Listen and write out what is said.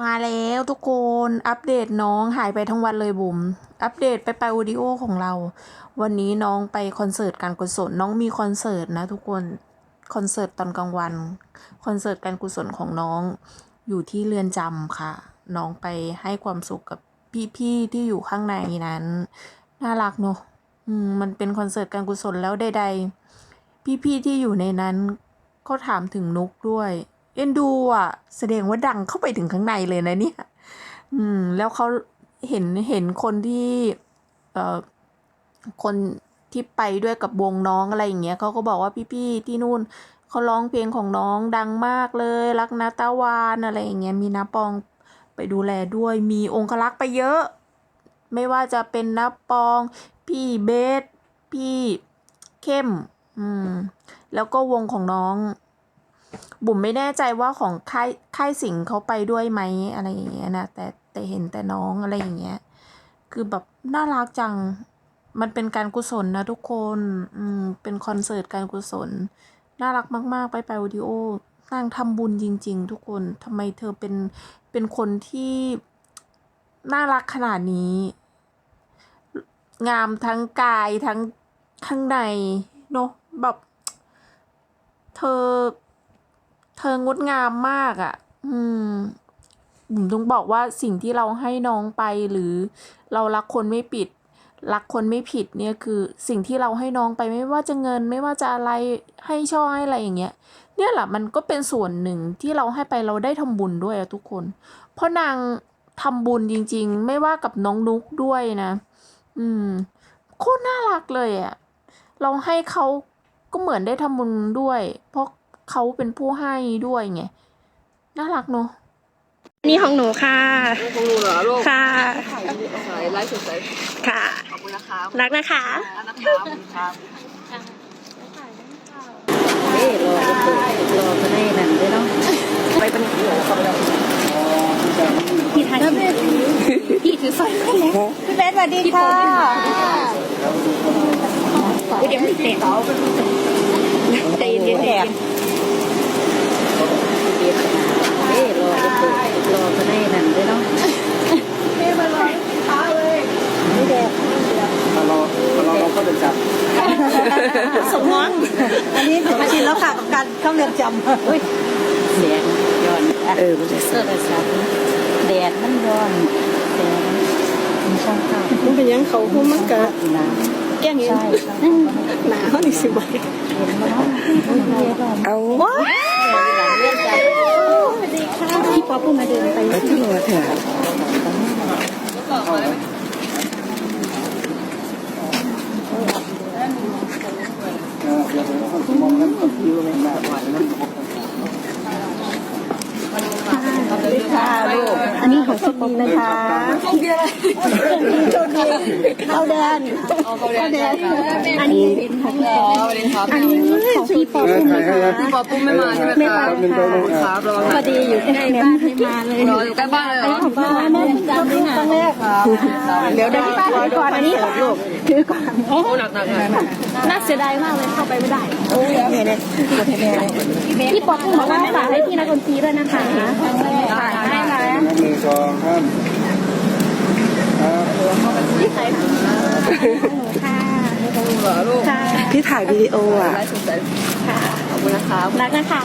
มาแล้วทุกคนอัปเดตน้องหายไปทั้งวันเลยบุ๋มอัปเดตไปไปวิดีโอของเรา วันนี้น้องไปคอนเสิร์ตการกุศลน้องมีคอนเสิร์ตนะทุกคนคอนเสิร์ตตอนกลางวันคอนเสิร์ตการกุศลของน้องอยู่ที่เรือนจำค่ะ น้องไปให้ความสุขกับพี่ๆที่อยู่ข้างในนั้น น่ารักเนอะมมันเป็นคอนเสิร์ตการกุศลแล้วใดๆพี่ๆที่อยู่ในนั้นก็ถามถึงนุกด้วย เอ็นดูอะ แสดงว่าดังเข้าไปถึงข้างในเลยนะเนี่ย อืม แล้วเขาเห็นเห็นคนที่ เอ่อ คนที่ไปด้วยกับวงน้องอะไรอย่างเงี้ยเขาก็บอกว่าพี่ๆที่นู่นเขาร้องเพลงของน้องดังมากเลย รักนาตาวานอะไรอย่างเงี้ยมีนาปองไปดูแลด้วยมีองคลักษ์ไปเยอะ ไม่ว่าจะเป็นนาปอง พี่เบสพี่เข้ม อืม แล้วก็วงของน้อง บุ๋มไม่แน่ใจว่าของค่ายค่ายสิงเขาไปด้วยไหมอะไรอย่างเงี้ยนะแต่แต่เห็นแต่น้องอะไรอย่างเงี้ย คือแบบน่ารักจัง มันเป็นการกุศลนะทุกคนอืมเป็นคอนเสิร์ตการกุศล น่ารักมาก ๆ ไปไปวิดีโอนางทำบุญจริง ๆ ทุกคนทำไมเธอเป็นเป็นคนที่น่ารักขนาดนี้ งามทั้งกายทั้งข้างในเนอะแบบเธอ เธองดงามมากอะ่ะ อืมผมต้องบอกว่าสิ่งที่เราให้น้องไปหรือเรารักคนไม่ปิด รักคนไม่ผิดเนี่ยคือสิ่งที่เราให้น้องไปไม่ว่าจะเงินไม่ว่าจะอะไรให้ช่อให้อะไรอย่างเงี้ย เนี่ยแหละมันก็เป็นส่วนหนึ่งที่เราให้ไปเราได้ทำบุญด้วยทุกคน เพราะนางทำบุญจริง ๆ ไม่ว่ากับน้องนุกด้วยนะ อืมโคตรน่ารักเลยอะเราให้เขาก็เหมือนได้ทำบุญด้วย เพราะ เขาเป็นผู้ให้ด้วยไง น่ารักเนอะนี่ของหนูค่ะ ของหนูเหรอลูกค่ะถ่ายถ่ายไลฟ์สดใสค่ะ ขอบคุณนะครับรักนะคะรักนะครับขอบคุณครับเอ้รอก็เปิดรอก็ได้นั่นด้วยเนาะไปเป็นหัวเขาไปแล้วพี่ไทยพี่ถือสร้อยมาแล้วพี่เบสสวัสดีค่ะเดี๋ยวมันเตะใจเย็นๆใจเย็น เอ้รอก็เปิดรอก็ได้นั่นด้วยเนาะ ถ้าเราถ้าเราเราก็จะจับ สมองอันนี้ถึงชินแล้วค่ะกับการเข้าเรือนจำอุ้ยเสียงย้อนเออมันจะเสื้อระสับแดดมันย้อนแดดมันช่างเข้ามันเป็นยังเขาพูดมันเกิดน้แก้งำเงี้ยใช่ใช่หนาวนี่สิบวันเห็นไหมเอาเลื่อนใจพี่ป๊อปพูดมาเดินไปที่หัวเถอะ มองนั้นก็คืออะไรแบบว่านั้น ค่ะลูก อัน นี้ของพี่ป๊อปนะคะเอาแดนเอาแดนอันนี้ของพี่ป๊อปสวัสดีครับอันนี้ของพี่ป๊อปเออถ่ายให้นะพี่ปอปุ้มไม่มาใช่ไหมครับหนึ่งตัวลงคอะรับระวังพอดีอยู่ใกล้บ้านไม่มาเลยรออยู่ใกล้บ้านเลยเหรอของบ้านแม่จำได้ไงครั้งแรกเดี๋ยวได้ป้าถือก่อนอันนี้ลูกถือก่อนโอ้โอ้หนักหนักหนักน่าเสียดายมากเลยเข้าไปไม่ได้โอ้ยเนี่ยเนี่ยพี่ป๊อปบอกว่าฝากให้พี่นักดนตรีด้วยนะคะฝากให้ นะหนึ่งสองห้ามครับค่ะของหนูเหรอลูกค่ะพี่ถ่ายวิดีโออะไลฟ์สดใสขอบคุณนะครับรักนะคะ